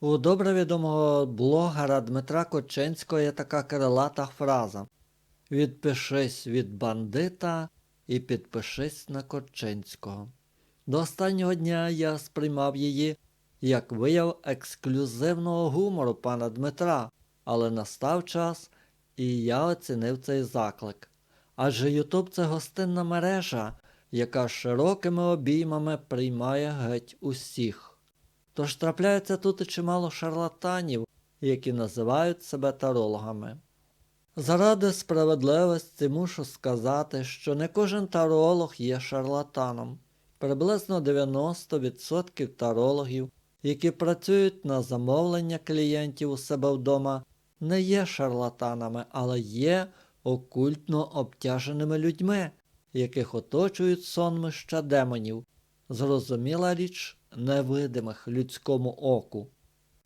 У добре відомого блогера Дмитра Коченського є така крилата фраза Відпишись від бандита і підпишись на Коченського. До останнього дня я сприймав її як вияв ексклюзивного гумору пана Дмитра, але настав час, і я оцінив цей заклик. Адже Ютуб це гостинна мережа, яка широкими обіймами приймає геть усіх. Тож трапляється тут і чимало шарлатанів, які називають себе тарологами. Заради справедливості мушу сказати, що не кожен таролог є шарлатаном. Приблизно 90% тарологів, які працюють на замовлення клієнтів у себе вдома, не є шарлатанами, але є окультно обтяженими людьми, яких оточують сонмища демонів. Зрозуміла річ невидимих людському оку.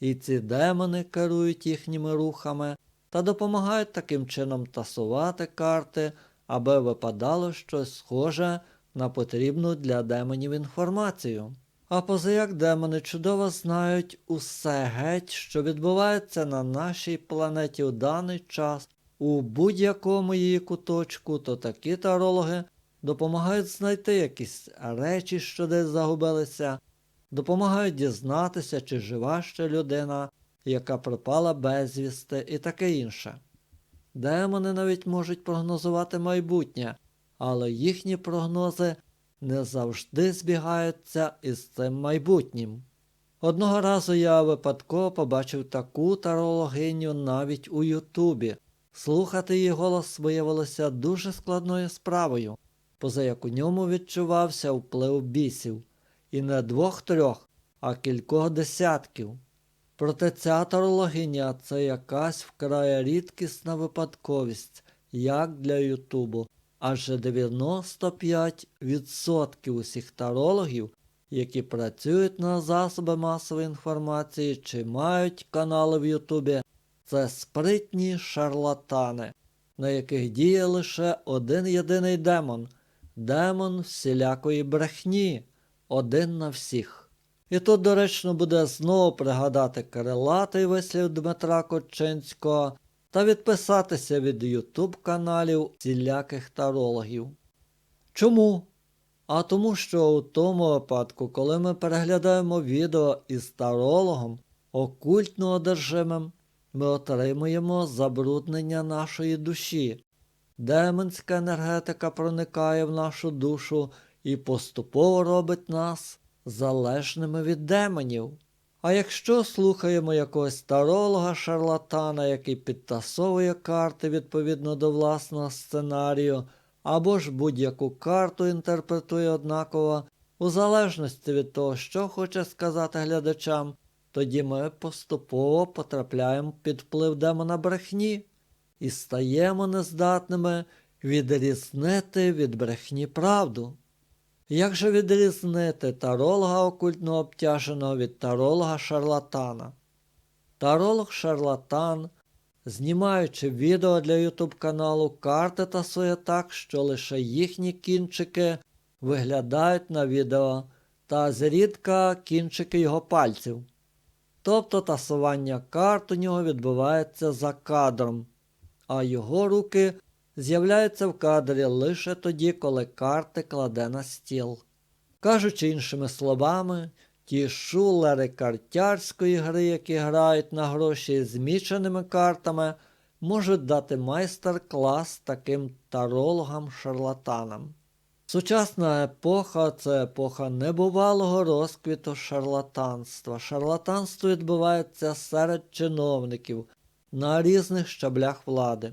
І ці демони керують їхніми рухами та допомагають таким чином тасувати карти, аби випадало щось схоже на потрібну для демонів інформацію. А позаяк демони чудово знають усе геть, що відбувається на нашій планеті у даний час, у будь-якому її куточку, то такі тарологи допомагають знайти якісь речі, що десь загубилися, допомагають дізнатися, чи жива ще людина, яка пропала безвісти і таке інше. Демони навіть можуть прогнозувати майбутнє, але їхні прогнози не завжди збігаються із цим майбутнім. Одного разу я випадково побачив таку тарологиню навіть у Ютубі. Слухати її голос виявилося дуже складною справою, поза як у ньому відчувався вплив бісів, і не двох-трьох, а кількох десятків. Проте ця тарологиня це якась вкрай рідкісна випадковість, як для Ютубу, адже 95% усіх тарологів, які працюють на засоби масової інформації чи мають канали в Ютубі, це спритні шарлатани, на яких діє лише один єдиний демон демон всілякої брехні, один на всіх. І тут доречно буде знову пригадати крилатий вислів Дмитра Кочинського та відписатися від ютуб каналів всіляких тарологів. Чому? А тому, що у тому випадку, коли ми переглядаємо відео із тарологом, окультно одержимим, ми отримуємо забруднення нашої душі. Демонська енергетика проникає в нашу душу і поступово робить нас залежними від демонів. А якщо слухаємо якогось таролога шарлатана, який підтасовує карти відповідно до власного сценарію, або ж будь-яку карту інтерпретує однаково, у залежності від того, що хоче сказати глядачам, тоді ми поступово потрапляємо під вплив демона брехні і стаємо нездатними відрізнити від брехні правду. Як же відрізнити таролога окультно обтяженого від таролога шарлатана? Таролог шарлатан, знімаючи відео для ютуб каналу, карти тасує так, що лише їхні кінчики виглядають на відео та зрідка кінчики його пальців. Тобто тасування карт у нього відбувається за кадром, а його руки з'являється в кадрі лише тоді, коли карти кладе на стіл. Кажучи іншими словами, ті шулери картярської гри, які грають на гроші зміченими картами, можуть дати майстер-клас таким тарологам-шарлатанам. Сучасна епоха це епоха небувалого розквіту шарлатанства. Шарлатанство відбувається серед чиновників на різних щаблях влади.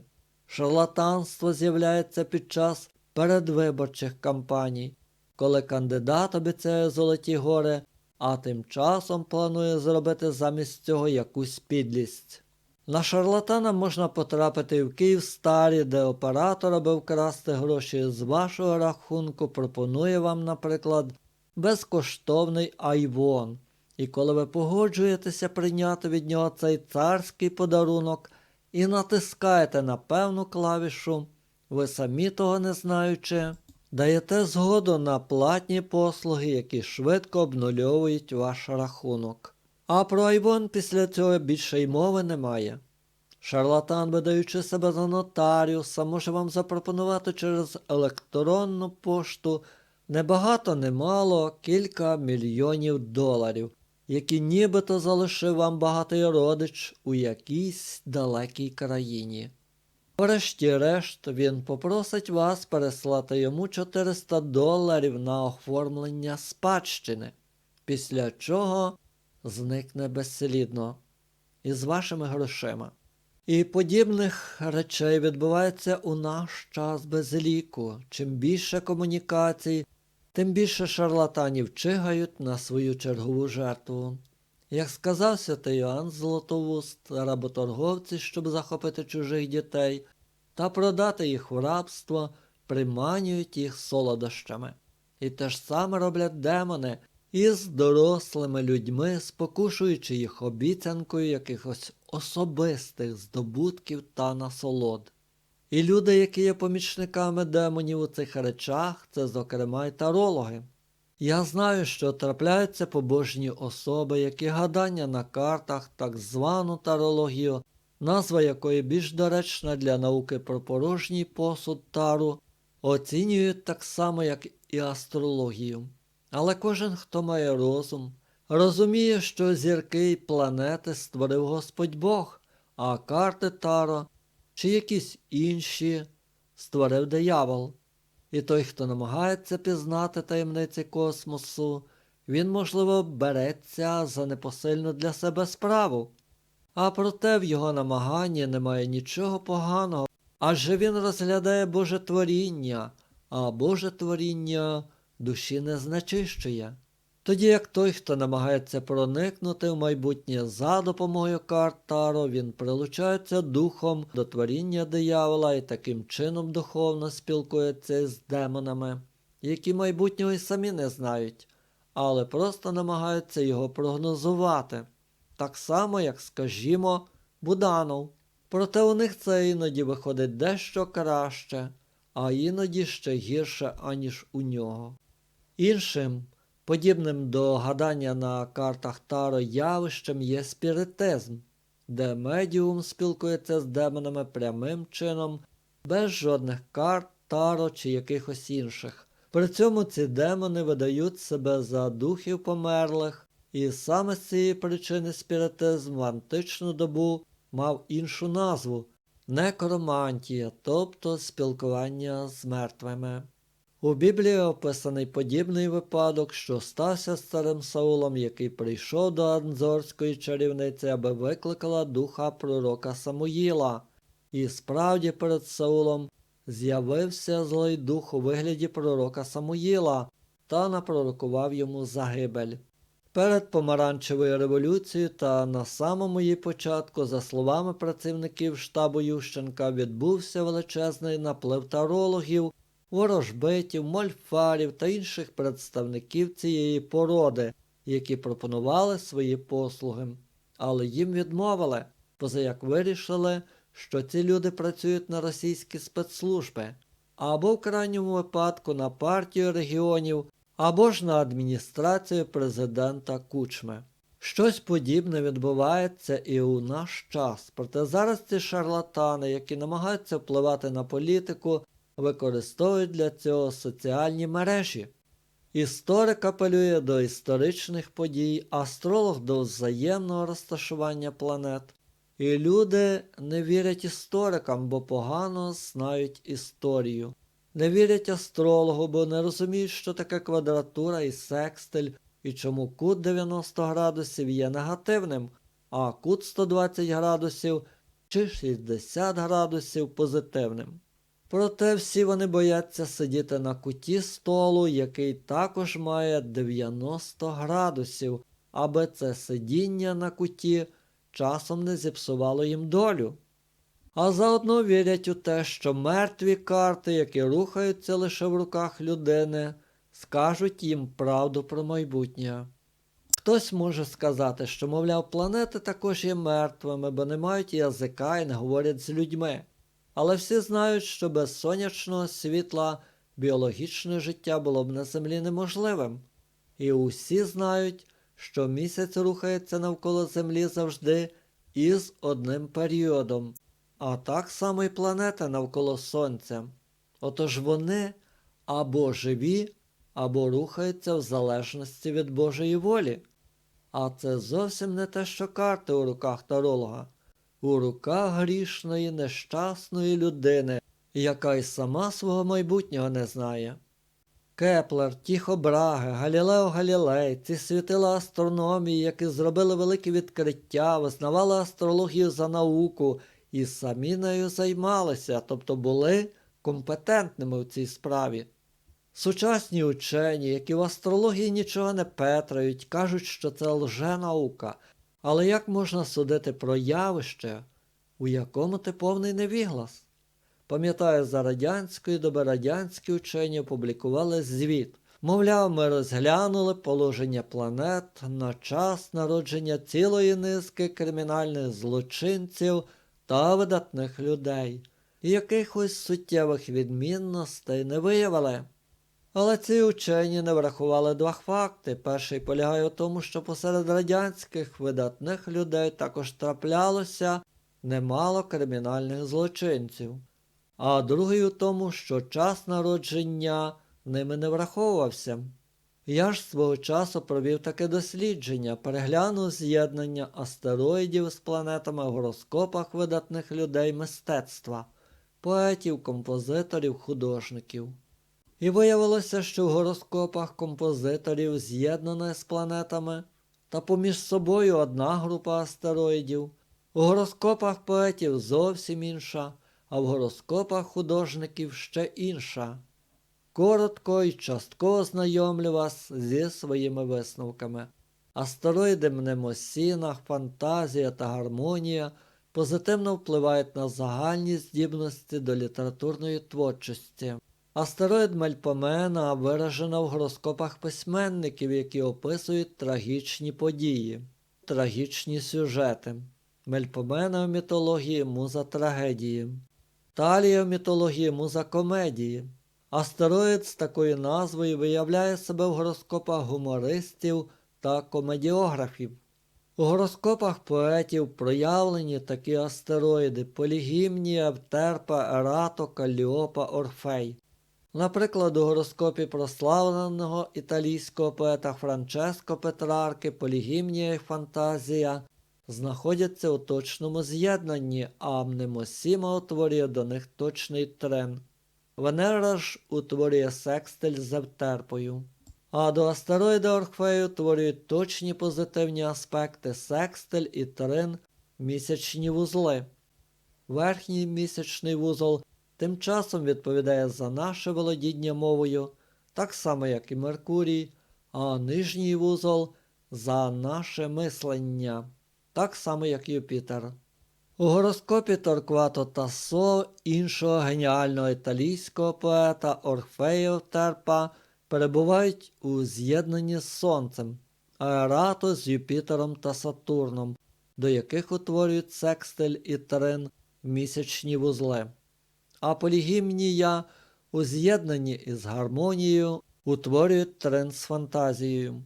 Шарлатанство з'являється під час передвиборчих кампаній, коли кандидат обіцяє золоті гори, а тим часом планує зробити замість цього якусь підлість. На шарлатана можна потрапити в Київстарі, де оператор, аби вкрасти гроші з вашого рахунку, пропонує вам, наприклад, безкоштовний айвон. І коли ви погоджуєтеся прийняти від нього цей царський подарунок і натискаєте на певну клавішу, ви самі того не знаючи, даєте згоду на платні послуги, які швидко обнульовують ваш рахунок. А про Айвон після цього більше й мови немає. Шарлатан, видаючи себе за нотаріуса, може вам запропонувати через електронну пошту небагато немало кілька мільйонів доларів, які нібито залишив вам багатий родич у якійсь далекій країні. Врешті-решт він попросить вас переслати йому 400 доларів на оформлення спадщини, після чого зникне безслідно із вашими грошима. І подібних речей відбувається у наш час без ліку. Чим більше комунікацій, тим більше шарлатанів чигають на свою чергову жертву. Як сказав святий Йоанн Златовуст, работорговці, щоб захопити чужих дітей та продати їх в рабство, приманюють їх солодощами. І те ж саме роблять демони із дорослими людьми, спокушуючи їх обіцянкою якихось особистих здобутків та насолод. І люди, які є помічниками демонів у цих речах, це, зокрема, й тарологи. Я знаю, що трапляються побожні особи, які гадання на картах, так звану тарологію, назва якої більш доречна для науки про порожній посуд тару, оцінюють так само, як і астрологію. Але кожен, хто має розум, розуміє, що зірки й планети створив Господь Бог, а карти Таро чи якісь інші створив диявол. І той, хто намагається пізнати таємниці космосу, він, можливо, береться за непосильну для себе справу. А проте в його намаганні немає нічого поганого, адже він розглядає Боже творіння, а Боже творіння душі не знечищує. Тоді як той, хто намагається проникнути в майбутнє за допомогою карт Таро, він прилучається духом до творіння диявола і таким чином духовно спілкується з демонами, які майбутнього й самі не знають, але просто намагаються його прогнозувати. Так само, як, скажімо, Буданов. Проте у них це іноді виходить дещо краще, а іноді ще гірше, аніж у нього. Іншим, подібним до гадання на картах Таро явищем є спіритизм, де медіум спілкується з демонами прямим чином, без жодних карт, таро чи якихось інших. При цьому ці демони видають себе за духів померлих, і саме з цієї причини спіритизм в античну добу мав іншу назву некромантія, тобто спілкування з мертвими. У Біблії описаний подібний випадок, що стався з царем Саулом, який прийшов до Анзорської чарівниці, аби викликала духа пророка Самуїла. І справді перед Саулом з'явився злий дух у вигляді пророка Самуїла та напророкував йому загибель. Перед помаранчевою революцією та на самому її початку, за словами працівників штабу Ющенка, відбувся величезний наплив тарологів, ворожбитів, мольфарів та інших представників цієї породи, які пропонували свої послуги. Але їм відмовили, позаяк вирішили, що ці люди працюють на російські спецслужби, або в крайньому випадку на партію регіонів, або ж на адміністрацію президента Кучми. Щось подібне відбувається і у наш час. Проте зараз ці шарлатани, які намагаються впливати на політику, використовують для цього соціальні мережі. Історик апелює до історичних подій, астролог до взаємного розташування планет. І люди не вірять історикам, бо погано знають історію. Не вірять астрологу, бо не розуміють, що таке квадратура і секстиль, і чому кут 90 градусів є негативним, а кут 120 градусів чи 60 градусів позитивним. Проте всі вони бояться сидіти на куті столу, який також має 90 градусів, аби це сидіння на куті часом не зіпсувало їм долю. А заодно вірять у те, що мертві карти, які рухаються лише в руках людини, скажуть їм правду про майбутнє. Хтось може сказати, що, мовляв, планети також є мертвими, бо не мають язика і не говорять з людьми. Але всі знають, що без сонячного світла біологічне життя було б на землі неможливим. І усі знають, що місяць рухається навколо Землі завжди із одним періодом, а так само і планета навколо Сонця. Отож вони або живі, або рухаються в залежності від Божої волі. А це зовсім не те, що карти у руках таролога, у руках грішної, нещасної людини, яка й сама свого майбутнього не знає. Кеплер, Тіхо Браге, Галілео Галілей, ці світила астрономії, які зробили великі відкриття, визнавали астрологію за науку і самі нею займалися, тобто були компетентними в цій справі. Сучасні учені, які в астрології нічого не петрають, кажуть, що це лженаука. Але як можна судити про явище, у якому ти повний невіглас? Пам'ятаю, за радянської доби радянські учені опублікували звіт. Мовляв, ми розглянули положення планет на час народження цілої низки кримінальних злочинців та видатних людей, і якихось суттєвих відмінностей не виявили. Але ці учені не врахували два факти. Перший полягає у тому, що посеред радянських видатних людей також траплялося немало кримінальних злочинців, а другий у тому, що час народження ними не враховувався. Я ж свого часу провів таке дослідження, переглянув з'єднання астероїдів з планетами в гороскопах видатних людей мистецтва, поетів, композиторів, художників. І виявилося, що в гороскопах композиторів з'єднана з планетами та поміж собою одна група астероїдів, у гороскопах поетів зовсім інша, а в гороскопах художників ще інша. Коротко і частково знайомлю вас зі своїми висновками. Астероїди Мнемосінах, фантазія та гармонія позитивно впливають на загальні здібності до літературної творчості. Астероїд Мельпомена виражена в гороскопах письменників, які описують трагічні події, трагічні сюжети. Мельпомена в мітології муза трагедії, Талія в мітології муза комедії. Астероїд з такою назвою виявляє себе в гороскопах гумористів та комедіографів. У гороскопах поетів проявлені такі астероїди Полігімнія, Евтерпа, Ерато, Каліопа, Орфей. Наприклад, у гороскопі прославленого італійського поета Франческо Петрарки Полігімнія і Фантазія знаходяться у точному з'єднанні, а Мнемосіма утворює до них точний трен. Венера ж утворює секстиль з Евтерпою. А до астероїда Орфею утворюють точні позитивні аспекти секстиль і трин місячні вузли. Верхній місячний вузол тим часом відповідає за наше володіння мовою, так само як і Меркурій, а нижній вузол за наше мислення, так само як Юпітер. У гороскопі Торквато Тассо, іншого геніального італійського поета Орфея Терпа, перебувають у з'єднанні з Сонцем, Аерато з Юпітером та Сатурном, до яких утворюють секстиль і трин місячні вузли. А полігімнія у з'єднанні із гармонією утворюють трин з фантазією.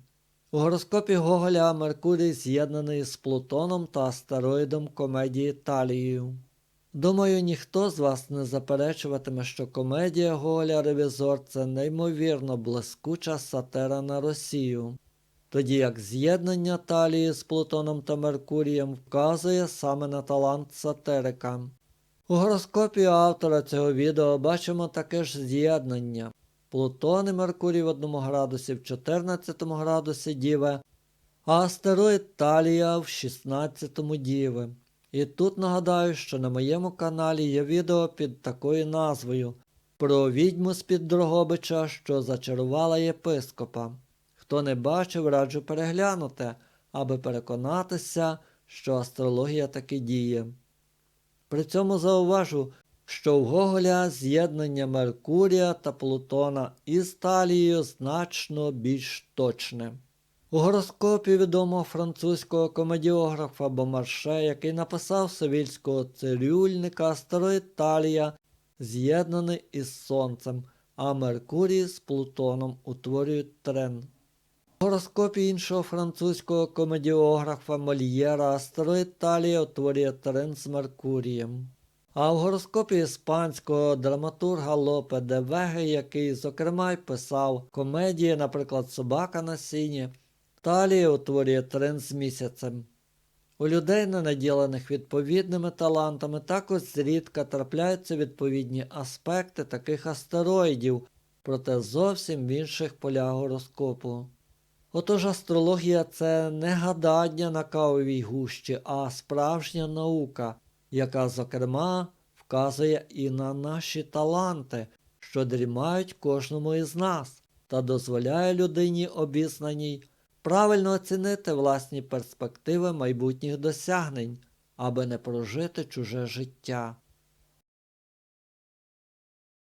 У гороскопі Гоголя Меркурій з'єднаний з Плутоном та астероїдом комедії Талією. Думаю, ніхто з вас не заперечуватиме, що комедія Гоголя Ревізор це неймовірно блискуча сатира на Росію, тоді як з'єднання Талії з Плутоном та Меркурієм вказує саме на талант сатирика. У гороскопі автора цього відео бачимо таке ж з'єднання. Плутон і Меркурій в одному градусі в 14 градусі Діви, а астероїд Талія в 16 Діви. І тут нагадаю, що на моєму каналі є відео під такою назвою про відьму з-під Дрогобича, що зачарувала єпископа. Хто не бачив, раджу переглянути, аби переконатися, що астрологія таки діє. При цьому зауважу, що в Гоголя з'єднання Меркурія та Плутона із Талією значно більш точне. У гороскопі відомого французького комедіографа Бомарше, який написав Севільського цирюльника, астероїд Талія з'єднаний із Сонцем, а Меркурій з Плутоном утворюють трен. Гороскопі іншого французького комедіографа Мольєра астероїд Талія утворює трин з Меркурієм. А в гороскопі іспанського драматурга Лопе де Веги, який, зокрема, й писав комедії, наприклад, Собака на сіні, Талія утворює трин з місяцем. У людей, не наділених відповідними талантами, також зрідка трапляються відповідні аспекти таких астероїдів, проте зовсім в інших полях гороскопу. Отож астрологія це не гадання на кавовій гущі, а справжня наука, яка, зокрема, вказує і на наші таланти, що дрімають кожному із нас, та дозволяє людині обізнаній правильно оцінити власні перспективи майбутніх досягнень, аби не прожити чуже життя.